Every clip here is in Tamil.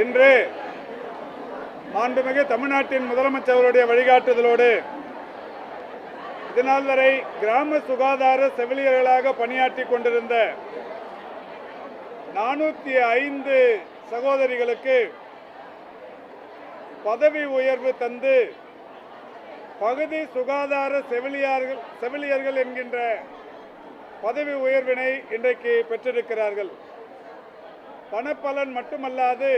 இன்று மாண்புமிகு தமிழ்நாட்டின் முதலமைச்சர்களுடைய வழிகாட்டுதலோடு இதனால் வரை கிராம சுகாதார செவிலியர்களாக பணியாற்றி கொண்டிருந்த நானூற்றி ஐந்து சகோதரிகளுக்கு பதவி உயர்வு தந்து பகுதி சுகாதார செவிலியர்கள் செவிலியர்கள் என்கின்ற பதவி உயர்வினை இன்றைக்கு பெற்றிருக்கிறார்கள். பணப்பலன் மட்டுமல்லாது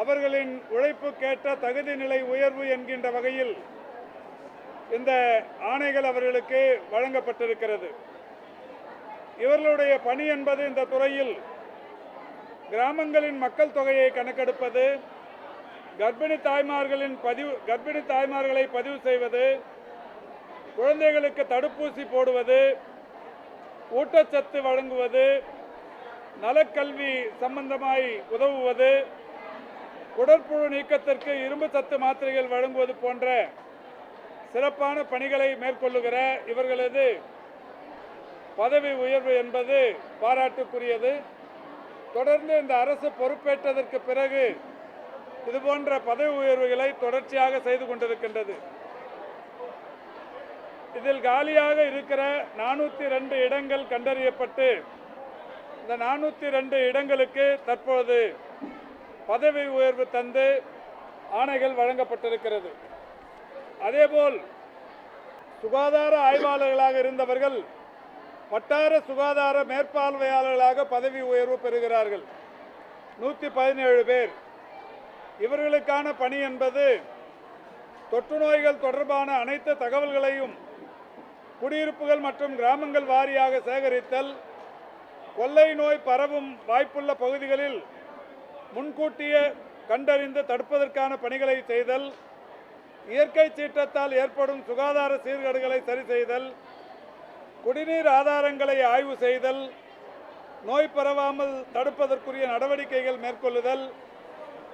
அவர்களின் உழைப்புக்கேற்ற தகுதி நிலை உயர்வு என்கின்ற வகையில் இந்த ஆணைகள் அவர்களுக்கு வழங்கப்பட்டிருக்கிறது. இவர்களுடைய பணி என்பது இந்த துறையில் கிராமங்களின் மக்கள் தொகையை கணக்கெடுப்பது கர்ப்பிணி தாய்மார்களின் பதிவு கர்ப்பிணி தாய்மார்களை பதிவு செய்வது குழந்தைகளுக்கு தடுப்பூசி போடுவது ஊட்டச்சத்து வழங்குவது நலக்கல்வி சம்பந்தமாய் உதவுவது உடற்புழு நீக்கத்திற்கு இரும்பு சத்து மாத்திரைகள் வழங்குவது போன்ற சிறப்பான பணிகளை மேற்கொள்ளுகிற இவர்களது பதவி உயர்வு என்பது பாராட்டுக்குரியது. தொடர்ந்து இந்த அரசு பொறுப்பேற்றதற்கு பிறகு இதுபோன்ற பதவி உயர்வுகளை தொடர்ச்சியாக செய்து கொண்டிருக்கின்றது. இதில் காலியாக இருக்கிற நானூற்றி ரெண்டு இடங்கள் கண்டறியப்பட்டு இந்த நானூற்றி ரெண்டு இடங்களுக்கு தற்போது பதவி உயர்வு தந்து ஆணைகள் வழங்கப்பட்டிருக்கிறது. அதேபோல் சுகாதார ஆய்வாளர்களாக இருந்தவர்கள் வட்டார சுகாதார மேற்பார்வையாளர்களாக பதவி உயர்வு பெறுகிறார்கள். நூற்றி பதினேழு பேர். இவர்களுக்கான பணி என்பது தொற்று நோய்கள் தொடர்பான அனைத்து தகவல்களையும் குடியிருப்புகள் மற்றும் கிராமங்கள் வாரியாக சேகரித்தல் கொள்ளை நோய் பரவும் வாய்ப்புள்ள பகுதிகளில் முன்கூட்டியே கண்டறிந்து தடுப்பதற்கான பணிகளை செய்தல் இயற்கை சீற்றத்தால் ஏற்படும் சுகாதார சீர்கேடுகளை சரி செய்தல் குடிநீர் ஆதாரங்களை ஆய்வு செய்தல் நோய் பரவாமல் தடுப்பதற்குரிய நடவடிக்கைகள் மேற்கொள்ளுதல்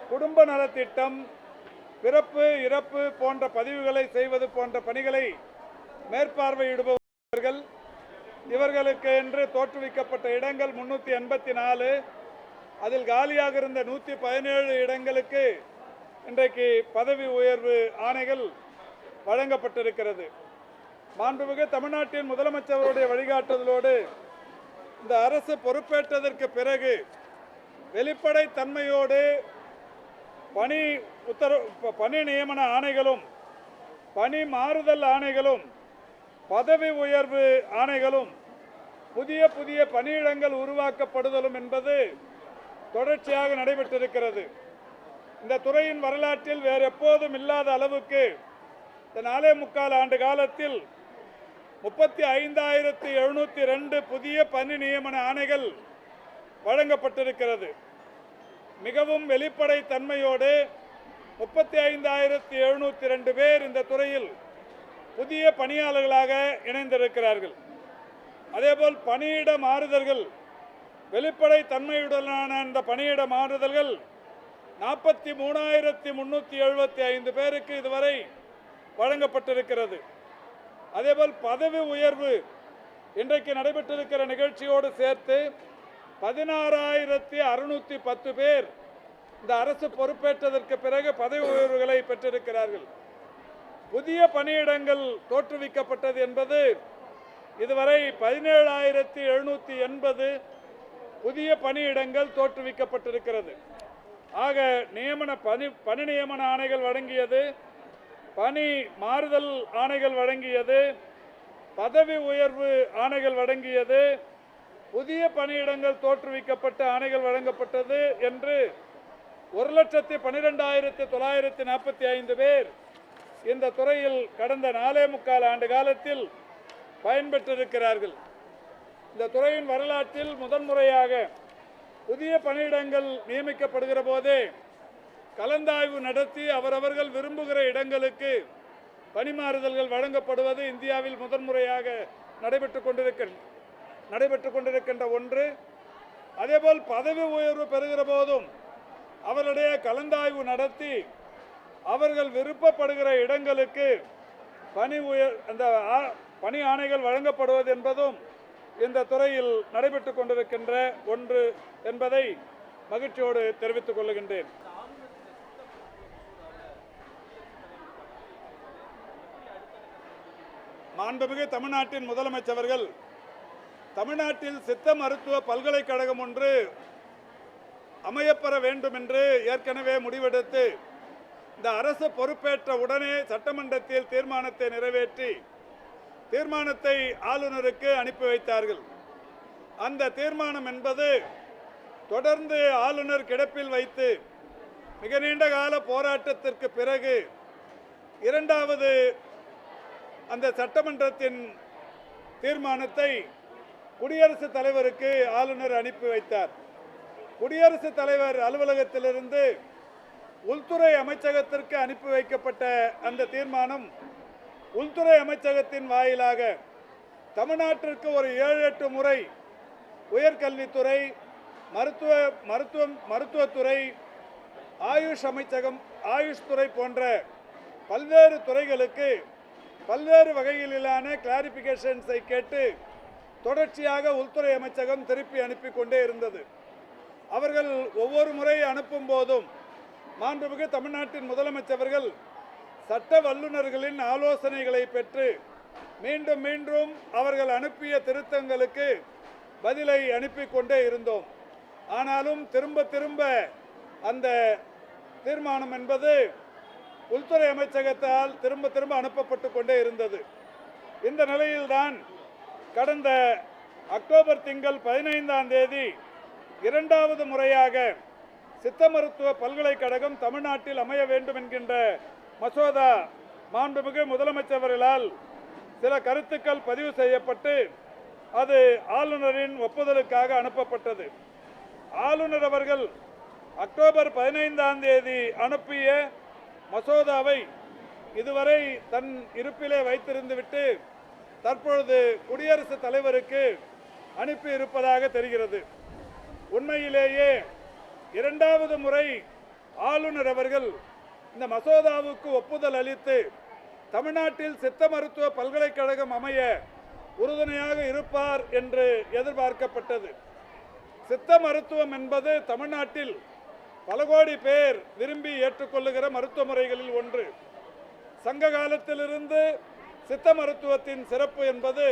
குடும்ப நலத்திட்டம் பிறப்பு இறப்பு போன்ற பதிவுகளை செய்வது போன்ற பணிகளை மேற்பார்வையிடுபவர்கள் இவர்களுக்கு என்று தோற்றுவிக்கப்பட்ட இடங்கள் முன்னூற்றி எண்பத்தி நாலு அதில் காலியாக இருந்த நூற்றி பதினேழு இடங்களுக்கு இன்றைக்கு பதவி உயர்வு ஆணைகள் வழங்கப்பட்டிருக்கிறது. மாண்புமிகு தமிழ்நாட்டின் முதலமைச்சருடைய வழிகாட்டுதலோடு இந்த அரசு பொறுப்பேற்றதற்கு பிறகு வெளிப்படை தன்மையோடு பணி உத்தரவு ப- பணி நியமன ஆணைகளும் பணி மாறுதல் ஆணைகளும் பதவி உயர்வு ஆணைகளும் புதிய புதிய பணியிடங்கள் உருவாக்கப்படுதலும் என்பது தொடர்ச்சியாக நடைபெற்றிருக்கிறது. இந்த துறையின் வரலாற்றில் வேறு எப்போதும் இல்லாத அளவுக்கு இந்த நாலே முக்கால் ஆண்டு காலத்தில் முப்பத்தி ஐந்தாயிரத்தி எழுநூற்றி ரெண்டு புதிய பணி நியமன ஆணைகள் வழங்கப்பட்டிருக்கிறது. மிகவும் வெளிப்படை தன்மையோடு முப்பத்தி ஐந்தாயிரத்தி எழுநூற்றி ரெண்டு பேர் இந்த துறையில் புதிய பணியாளர்களாக இணைந்திருக்கிறார்கள். அதேபோல் பணியிட மாறுதல்கள் வெளிப்படை தன்மையுடனான இந்த பணியிட மாறுதல்கள் நாற்பத்தி மூணாயிரத்தி முன்னூற்றி எழுபத்தி ஐந்து பேருக்கு இதுவரை வழங்கப்பட்டிருக்கிறது. அதேபோல் பதவி உயர்வு இன்றைக்கு நடைபெற்றிருக்கிற நிகழ்ச்சியோடு சேர்த்து பதினாறாயிரத்தி அறுநூற்றி பத்து பேர் இந்த அரசு பொறுப்பேற்றதற்கு பிறகு பதவி உயர்வுகளை பெற்றிருக்கிறார்கள். புதிய பணியிடங்கள் தோற்றுவிக்கப்பட்டது என்பது இதுவரை பதினேழாயிரத்தி எழுநூற்றி எண்பது புதிய பணியிடங்கள் தோற்றுவிக்கப்பட்டிருக்கிறது. ஆக நியமன பணி பணி நியமன ஆணைகள் வழங்கியது பணி மாறுதல் ஆணைகள் வழங்கியது பதவி உயர்வு ஆணைகள் வழங்கியது புதிய பணியிடங்கள் தோற்றுவிக்கப்பட்ட ஆணைகள் வழங்கப்பட்டது என்று ஒரு லட்சத்தி பன்னிரெண்டாயிரத்தி தொள்ளாயிரத்தி நாற்பத்தி ஐந்து பேர் இந்த துறையில் கடந்த நாலே முக்கால் ஆண்டு காலத்தில் பயன்பெற்றிருக்கிறார்கள். இந்த துறையின் வரலாற்றில் முதன்முறையாக புதிய பணியிடங்கள் நியமிக்கப்படுகிற போதே கலந்தாய்வு நடத்தி அவரவர்கள் விரும்புகிற இடங்களுக்கு பணிமாறுதல்கள் வழங்கப்படுவது இந்தியாவில் முதன்முறையாக நடைபெற்றுக் கொண்டிருக்க நடைபெற்றுக் கொண்டிருக்கின்ற ஒன்று. அதேபோல் பதவி உயர்வு பெறுகிற போதும் அவருடைய கலந்தாய்வு நடத்தி அவர்கள் விருப்பப்படுகிற இடங்களுக்கு பணி உயர் அந்த ஆ- பணி ஆணைகள் வழங்கப்படுவது என்பதும் இந்த துறையில் நடைபெற்றுக் கொண்டிருக்கின்ற ஒன்று என்பதை மகிழ்ச்சியோடு தெரிவித்துக் கொள்கின்றேன். மாண்புமிகு தமிழ்நாட்டின் முதலமைச்சர்கள் தமிழ்நாட்டில் சித்த மருத்துவ பல்கலைக்கழகம் ஒன்று அமையப்பெற வேண்டும் என்று ஏற்கனவே முடிவெடுத்து இந்த அரசு பொறுப்பேற்ற உடனே சட்டமன்றத்தில் தீர்மானத்தை நிறைவேற்றி தீர்மானத்தை ஆளுநருக்கு அனுப்பி வைத்தார்கள். அந்த தீர்மானம் என்பது தொடர்ந்து ஆளுநர் கிடப்பில் வைத்து மிக நீண்ட கால போராட்டத்திற்கு பிறகு இரண்டாவது அந்த சட்டமன்றத்தின் தீர்மானத்தை குடியரசுத் தலைவருக்கு ஆளுநர் அனுப்பி வைத்தார். குடியரசுத் தலைவர் அலுவலகத்திலிருந்து உள்துறை அமைச்சகத்திற்கு அனுப்பி வைக்கப்பட்ட அந்த தீர்மானம் உள்துறை அமைச்சகத்தின் வாயிலாக தமிழ்நாட்டிற்கு ஒரு ஏழு எட்டு முறை உயர்கல்வித்துறை மருத்துவ மருத்துவம் மருத்துவத்துறை ஆயுஷ் அமைச்சகம் ஆயுஷ் துறை போன்ற பல்வேறு துறைகளுக்கு பல்வேறு வகையிலான கிளாரிபிகேஷன்ஸை கேட்டு தொடர்ச்சியாக உள்துறை அமைச்சகம் திருப்பி அனுப்பி கொண்டே இருந்தது. அவர்கள் ஒவ்வொரு முறை அனுப்பும் போதும் மாண்புமிகு தமிழ்நாட்டின் முதலமைச்சர்கள் சட்ட வல்லுநர்களின் ஆலோசனைகளை பெற்று மீண்டும் மீண்டும் அவர்கள் அனுப்பிய திருத்தங்களுக்கு பதிலை அனுப்பி கொண்டே இருந்தோம். ஆனாலும் திரும்ப திரும்ப அந்த தீர்மானம் என்பது உள்துறை அமைச்சகத்தால் திரும்ப திரும்ப அனுப்பப்பட்டு கொண்டே இருந்தது. இந்த நிலையில்தான் கடந்த அக்டோபர் திங்கள் பதினைந்தாம் தேதி இரண்டாவது முறையாக சித்த மருத்துவ பல்கலைக்கழகம் தமிழ்நாட்டில் அமைய வேண்டும் என்கின்ற மசோதா மாண்புமிகு முதலமைச்சர்களால் சில கருத்துக்கள் பதிவு செய்யப்பட்டு அது ஆளுநரின் ஒப்புதலுக்காக அனுப்பப்பட்டது. ஆளுநர் அவர்கள் அக்டோபர் பதினைந்தாம் தேதி அனுப்பிய மசோதாவை இதுவரை தன் இருப்பிலே வைத்திருந்துவிட்டு தற்பொழுது குடியரசுத் தலைவருக்கு அனுப்பி இருப்பதாக தெரிகிறது. உண்மையிலேயே இரண்டாவது முறை ஆளுநர் அவர்கள் இந்த மசோதாவுக்கு ஒப்புதல் அளித்து தமிழ்நாட்டில் சித்த மருத்துவ பல்கலைக்கழகம் அமைய உறுதுணையாக இருப்பார் என்று எதிர்பார்க்கப்பட்டது. சித்த மருத்துவம் என்பது தமிழ்நாட்டில் பல கோடி பேர் விரும்பி ஏற்றுக்கொள்ளுகிற மருத்துவ முறைகளில் ஒன்று. சங்க காலத்திலிருந்து சித்த மருத்துவத்தின் சிறப்பு என்பது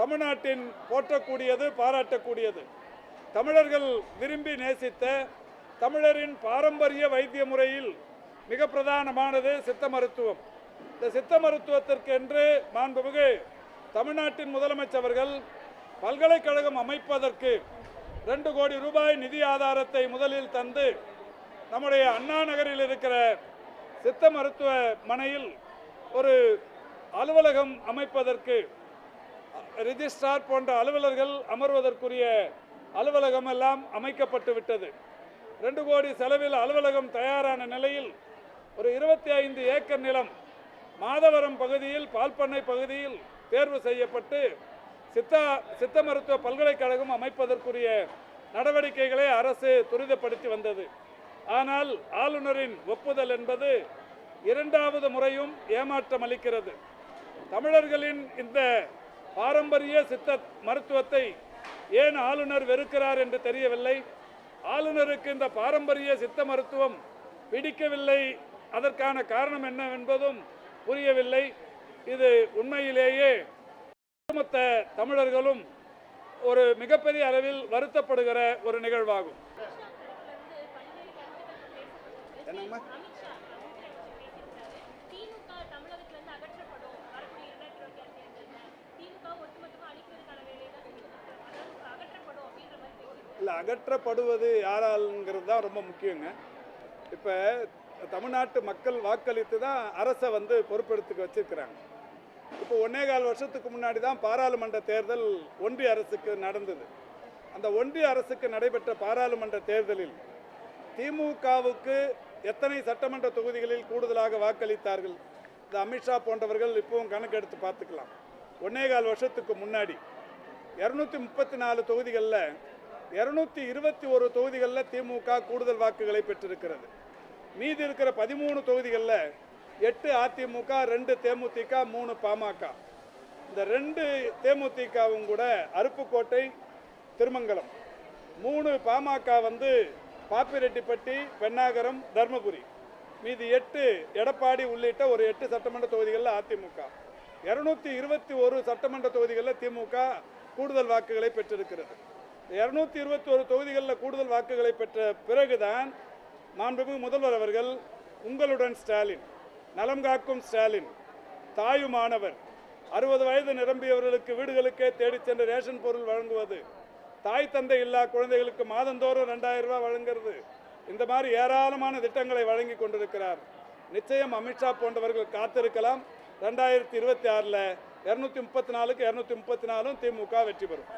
தமிழ்நாட்டின் போற்றக்கூடியது பாராட்டக்கூடியது. தமிழர்கள் விரும்பி நேசித்த தமிழரின் பாரம்பரிய வைத்திய முறையில் மிக பிரதானமானது சித்த மருத்துவம். இந்த சித்த மருத்துவத்திற்கு என்று மாண்புமிகு தமிழ்நாட்டின் முதலமைச்சர்கள் பல்கலைக்கழகம் அமைப்பதற்கு ரெண்டு கோடி ரூபாய் நிதி ஆதாரத்தை முதலில் தந்து நம்முடைய அண்ணா நகரில் இருக்கிற சித்த மருத்துவ மனையில் ஒரு அலுவலகம் அமைப்பதற்கு ரிஜிஸ்ட்ரார் போன்ற அலுவலர்கள் அமர்வதற்குரிய அலுவலகம் எல்லாம் அமைக்கப்பட்டு விட்டது. ரெண்டு கோடி செலவில் அலுவலகம் தயாரான நிலையில் ஒரு இருபத்தி ஐந்து ஏக்கர் நிலம் மாதவரம் பகுதியில் பால்பண்ணை பகுதியில் தேர்வு செய்யப்பட்டு சித்தா சித்த மருத்துவ பல்கலைக்கழகம் அமைப்பதற்குரிய நடவடிக்கைகளை அரசு துரிதப்படுத்தி வந்தது. ஆனால் ஆளுநரின் ஒப்புதல் என்பது இரண்டாவது முறையும் ஏமாற்றம் அளிக்கிறது. தமிழர்களின் இந்த பாரம்பரிய சித்த மருத்துவத்தை ஏன் ஆளுநர் வெறுக்கிறார் என்று தெரியவில்லை? ஆளுநருக்கு இந்த பாரம்பரிய சித்த மருத்துவம் பிடிக்கவில்லை அதற்கான காரணம் என்ன என்பதும் புரியவில்லை. இது உண்மையிலேயே ஒட்டுமொத்த தமிழர்களும் ஒரு மிகப்பெரிய அளவில் வருத்தப்படுகிற ஒரு நிகழ்வாகும். இல்லை அகற்றப்படுவது யாராலுங்கிறது தான் ரொம்ப முக்கியங்க. இப்போ தமிழ்நாட்டு மக்கள் வாக்களித்து தான் அரசை வந்து பொறுப்பெடுத்துக்க வச்சுருக்கிறாங்க. இப்போ ஒன்னே கால் வருஷத்துக்கு முன்னாடி தான் பாராளுமன்ற தேர்தல் ஒன்றிய அரசுக்கு நடந்தது. அந்த ஒன்றிய அரசுக்கு நடைபெற்ற பாராளுமன்ற தேர்தலில் திமுகவுக்கு எத்தனை சட்டமன்ற தொகுதிகளில் கூடுதலாக வாக்களித்தார்கள்? இந்த அமித்ஷா போன்றவர்கள் இப்பவும் கணக்கெடுத்து பார்த்துக்கலாம். ஒன்னே கால் வருஷத்துக்கு முன்னாடி இரநூத்தி முப்பத்தி நாலு தொகுதிகளில் இரநூத்தி இருபத்தி ஒரு தொகுதிகளில் திமுக கூடுதல் வாக்குகளை பெற்றிருக்கிறது. மீதி இருக்கிற பதிமூணு தொகுதிகளில் எட்டு அதிமுக ரெண்டு தேமுதிக மூணு பாமக. இந்த ரெண்டு தேமுதிகவும் கூட அருப்புக்கோட்டை திருமங்கலம். மூணு பாமக வந்து பாப்பிரெட்டிப்பட்டி பெண்ணாகரம் தர்மபுரி. மீதி எட்டு எடப்பாடி உள்ளிட்ட ஒரு எட்டு சட்டமன்ற தொகுதிகளில் அதிமுக. இரநூத்தி இருபத்தி ஒரு சட்டமன்ற தொகுதிகளில் திமுக கூடுதல் வாக்குகளை பெற்றிருக்கிறது. இரநூத்தி இருபத்தி ஒரு தொகுதிகளில் கூடுதல் வாக்குகளை பெற்ற பிறகுதான் மாண்புமிகு முதல்வர் அவர்கள் உங்களுடன் ஸ்டாலின் நலம் காக்கும் ஸ்டாலின் தாயுமானவர் அறுபது வயது நிரம்பியவர்களுக்கு வீடுகளுக்கே தேடிச் சென்று ரேஷன் பொருள் வழங்குவது தாய் தந்தை இல்லா குழந்தைகளுக்கு மாதந்தோறும் ரெண்டாயிரம் ரூபாய் வழங்குறது இந்த மாதிரி ஏராளமான திட்டங்களை வழங்கி கொண்டிருக்கிறார். நிச்சயம் அமித்ஷா போன்றவர்கள் காத்திருக்கலாம். ரெண்டாயிரத்தி இருபத்தி ஆறில் இரநூத்தி முப்பத்தி நாலுக்கு இரநூத்தி முப்பத்தி நாலும் திமுக வெற்றி பெறும்.